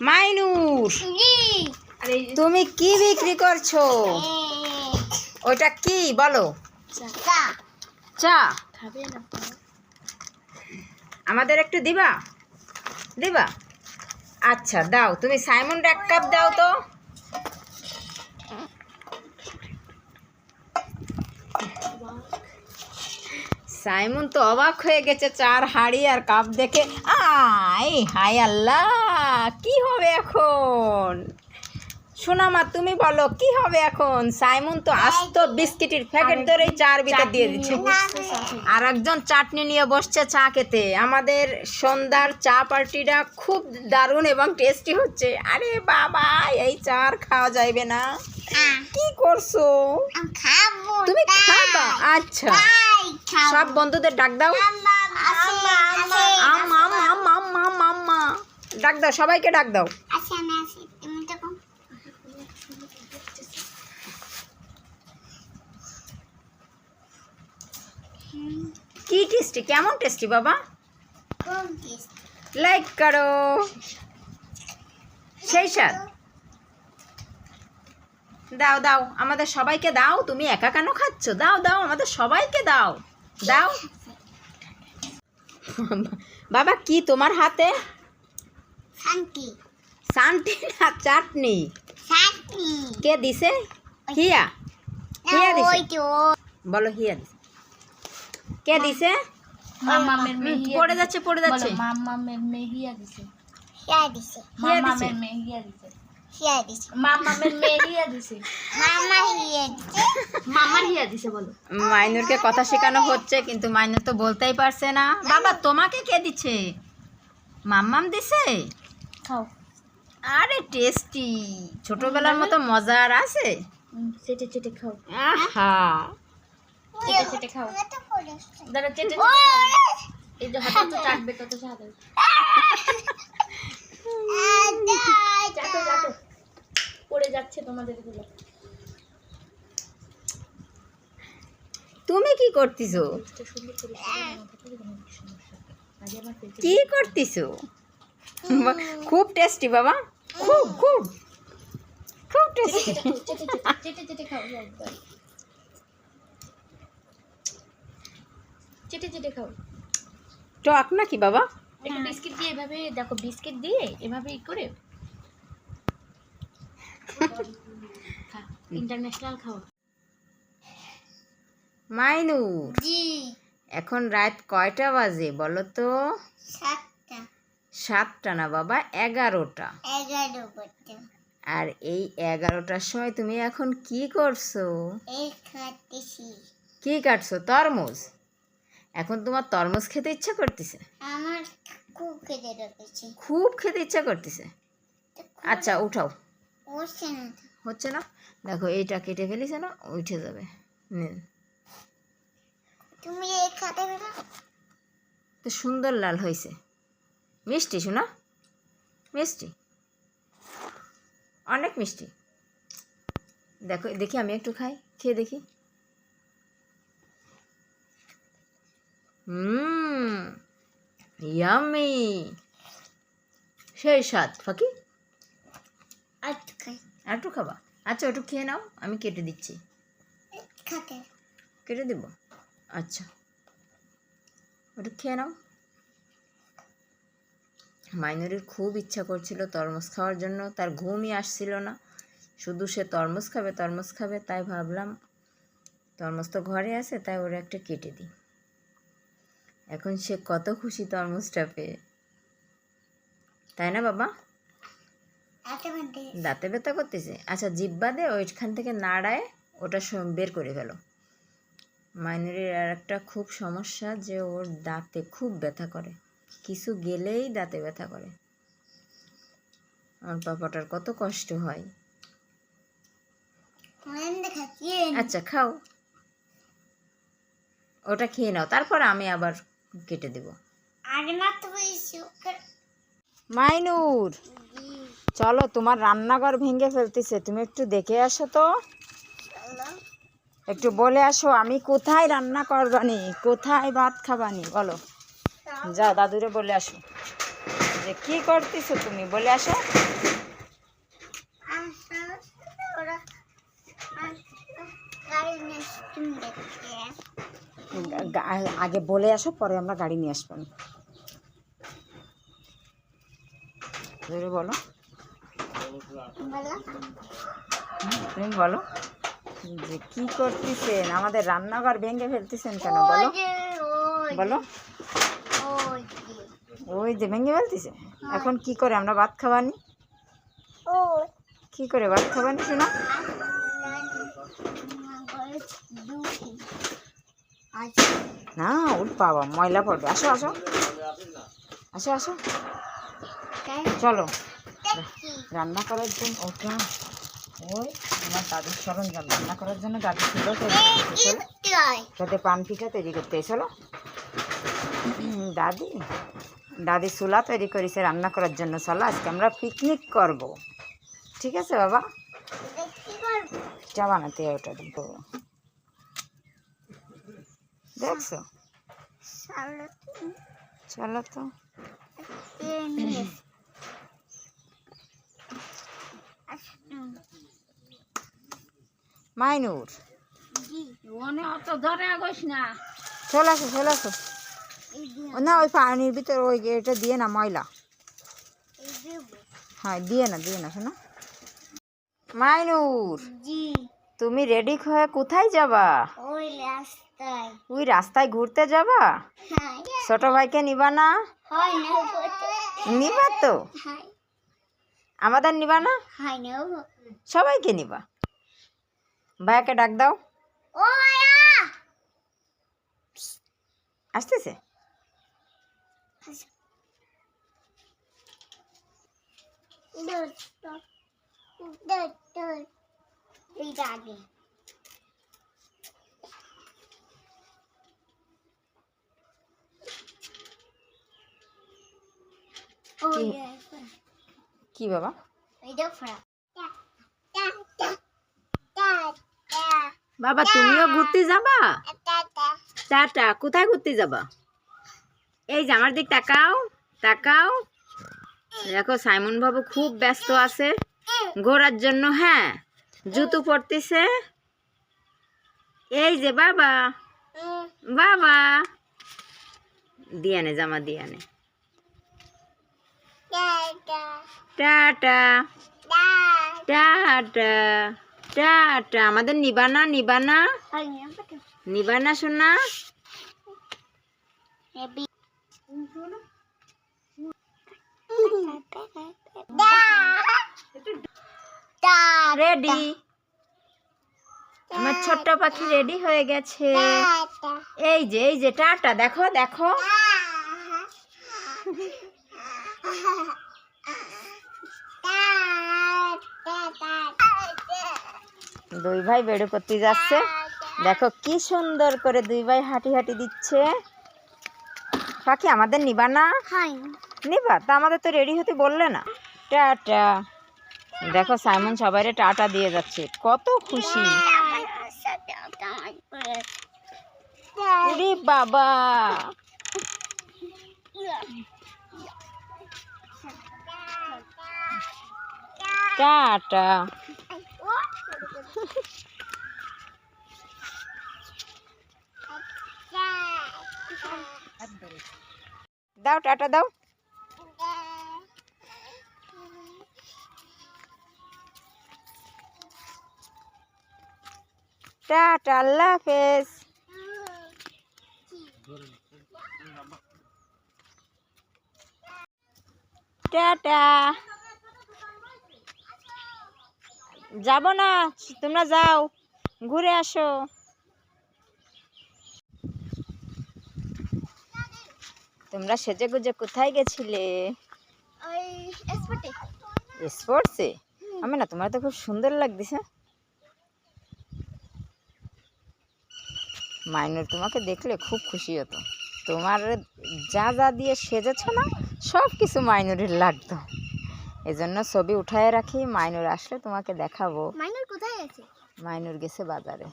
মাইনুর আরে তুমি কি বিক্রি করছ? ওটা কি? বলো। চা। আমাদের একটু দিবা? দিবা? আচ্ছা দাও। তুমি সাইমন এক কাপ দাও তো। সাইমন তো অবাক হয়ে গেছে চার হাড়ি আর কাপ দেখে। আয় হাই আল্লাহ। কি হবে এখন? সোনামা তুমি বলো কি হবে এখন? সাইমন তো আস্ত বিস্কিটের প্যাকেট ধরেই চার ভিতর দিয়ে দিচ্ছে। আর একজন চাটনি নিয়ে বসছে চা খেতে। আমাদের সন্ধ্যার চা পার্টিটা খুব দারুণ এবং টেস্টি হচ্ছে। আরে বাবা এই চা আর খাওয়া যাইবে না। কি করছ? তুমি খাবা? আচ্ছা। সব বন্ধুদের ডাক দাও। আম আম আম আম আম আম্মা ডাক দাও সবাইকে ডাক দাও। আচ্ছা কি টেস্টি? কেমন টেস্টি বাবা? লাইক করো। সেই স্বাদ। দাও দাও আমাদের সবাইকে দাও। তুমি একা কেন খাচ্ছ? দাও দাও আমাদের সবাইকে দাও। দাও। বাবা কি তোমার হাতে? শান্তি। সান্টি না চাটনি? শান্তি। কে দিছে? হিয়া। হিয়া দিছে। ওই তো। বলো হিয়া দিছে। কে দিছে? মামামের মেহিয়া পড়ে যাচ্ছে পড়ে যাচ্ছে। বলো মামামের মেহিয়া দিছে। হিয়া দিছে। হিয়া দিছে। মামামের মেহিয়া দিছে। হিয়া দিছে। মামামের মেহিয়া দিছে। মামা হিয়া দিছে। হিয়া দিছে বলো। মাইনুরকে কথা শেখানো হচ্ছে কিন্তু মাইনুর তো বলতেই পারছে না। বাবা তোমাকে কে দিচ্ছে মাম্মাম দিছে? খাও। আরে টেস্টি। ছোটবেলার মতো মজা আর আছে? চেটে চেটে খাও। আহা। চেটে চেটে খাও। দাঁড়া চেটে এই যে হাতে তো চাটবে কত স্বাদ। চাটো চাটো। পড়ে যাচ্ছে তোমাদেরগুলো তুমি কি করতেছো? কি করতেছো? খুব টেস্টি বাবা। খুব খুব। খুব টেস্টি চেটে চেটে খাও টক নাকি বাবা? একটু বিস্কিট দিয়ে এভাবে দেখো বিস্কিট দিয়ে এভাবে করে ইন্টারন্যাশনাল খাওয়া মাইনুর জি। এখন রাত কয়টা বাজে বলো তো? সাতটা। সাতটা না বাবা? এগারোটা। আর এই এগারোটার সময় তুমি এখন কি করছ? কি কাটছো? তরমুজ? এখন তোমার তরমুজ খেতে ইচ্ছা করতেছে? আমার খুব খেতে খুব খেতে ইচ্ছা করতেছে? আচ্ছা উঠাও। হচ্ছে না দেখো এইটা কেটে ফেলিছে না উঠে যাবে। নিন। তুমি এই খাতে তো সুন্দর লাল হয়েছে। মিষ্টি শোনা। মিষ্টি। অনেক মিষ্টি। দেখো দেখি আমি একটু খাই খেয়ে দেখি। হুম ইয়ামি সেই স্বাদ ফাঁকি? আর খাই। আর একটু খাবা? আচ্ছা একটু খেয়ে নাও আমি কেটে দিচ্ছি। কেটে দেব? আচ্ছা। ওটা খেয়ে নাও। মাইনরির খুব ইচ্ছা করছিল তরমুজ খাওয়ার জন্য তার ঘুমই আসছিল না। শুধু সে তরমুজ খাবে তরমুজ খাবে তাই ভাবলাম তরমুজ তো ঘরে আছে তাই ওরা একটা কেটে দিই। এখন সে কত খুশি তরমুজটা পেয়ে। তাই না বাবা? দাঁতে ব্যথা করতেছে? আচ্ছা জিব্বা দে ওইখান থেকে নাড়ায় ওটা বের করে ফেলো। মাইনরির আর একটা খুব সমস্যা যে ওর দাঁতে খুব ব্যথা করে। কিছু গেলেই দাঁতে ব্যথা করে। আমার পাপাটার কত কষ্ট হয়। আচ্ছা খাও। ওটা খেয়ে নাও তারপর আমি আবার কেটে দেব। মাইনুর চলো তোমার রান্নাঘর ভেঙে ফেলতেছে তুমি একটু দেখে আসো তো। একটু বলে আসো আমি কোথায় রান্না করবানি কোথায় ভাত খাবানি বলো। যাও, দাদুরে বলে আসো। যে কি করতেছো তুমি, বলে আসো। আগে বলে আসো, পরে আমরা গাড়ি নিয়ে আসব। বলো। তুমি বলো। যে কি করতেছেন? আমাদের রান্নাঘর ভেঙে ফেলতেছেন কেন, বলো। বলো। ওই যে ভেঙে ফেলতেছে? এখন কি করে আমরা ভাত খাবানি? ওই। কি করে ভাত খাবানি শোনা? না ওর বাবা ময়লা পড়বে। আসো আসো। আসো আসো। চলো। রান্না করার জন্য ওটা ওই আমার দাদুর সরঞ্জাম রান্না করার জন্য দাদি ছিল তো চলো। তাই সাথে পান পিঠা তৈরি করতে চলো। দাদি দাদি চুলা তৈরি করেছে রান্না করার জন্য। চলো আজকে আমরা পিকনিক করব। ঠিক আছে বাবা? চা বানাতে ওটা দিব দেখছ? চলো তো। মাইনুর। চলে আসো চলে আসো। না ওই পানির ভিতর ওই এটা দিয়ে না ময়লা। হ্যাঁ দিয়ে না দিয়ে না শোনো। মাইনুর তুমি রেডি হয়ে কোথায় যাবা? ওই রাস্তায়। ঘুরতে যাবা? হ্যাঁ। ছোট ভাইকে নিবা না? নিবা তো? আমাদের নিবা না? সবাইকে নিবা। ভাইয়াকে ডাক দাও। আসতেছে? আগে কি? বাবা? বাবা তুমিও ঘুরতে যাবা? টাটা কোথায় ঘুরতে যাবা? এই যে আমার দিক তাকাও তাকাও। দেখো সাইমন বাবু খুব ব্যস্ত আছে। ঘোরার জন্য হ্যাঁ জুতো পরতেছে। এই যে বাবা বাবা। দিয়ানে জামা দিয়ানে। টাটা। টাটা। টাটা। আমাদের নিবানা নিবানা। নিবানা শোনা রেডি আমার ছোট্ট পাখি রেডি হয়ে গেছে। এই যে এই যে, টাটা, দেখো দেখো। দুই ভাই বেড়ে করতে যাচ্ছে। দেখো কি সুন্দর করে দুই ভাই হাঁটি হাঁটি দিচ্ছে। পাখি আমাদের নিবা না? নিবা? তা আমাদের তো রেডি হতে বললে না। টাটা। দেখো, সাইমন সবাইরে টাটা দিয়ে যাচ্ছে। কত খুশি। বাবা। টাটা। দাও টাটা দাও। টাটা আল্লাহ হাফেজ টাটা যাব না তোমরা যাও ঘুরে আসো। তোমরা সেজে গুজে কোথায় গেছিলে? স্পোর্টসে আমি না তোমার তো খুব সুন্দর লাগতেছে। মাইনুর তোমাকে দেখলে খুব খুশি হতো। তোমার যা যা দিয়ে সেজেছ না সব কিছু মাইনুরের লাগতো। এজন্য ছবি উঠায় রাখি মাইনুর আসলে তোমাকে দেখাবো। মাইনুর কোথায় আছে? মাইনুর গেছে বাজারে।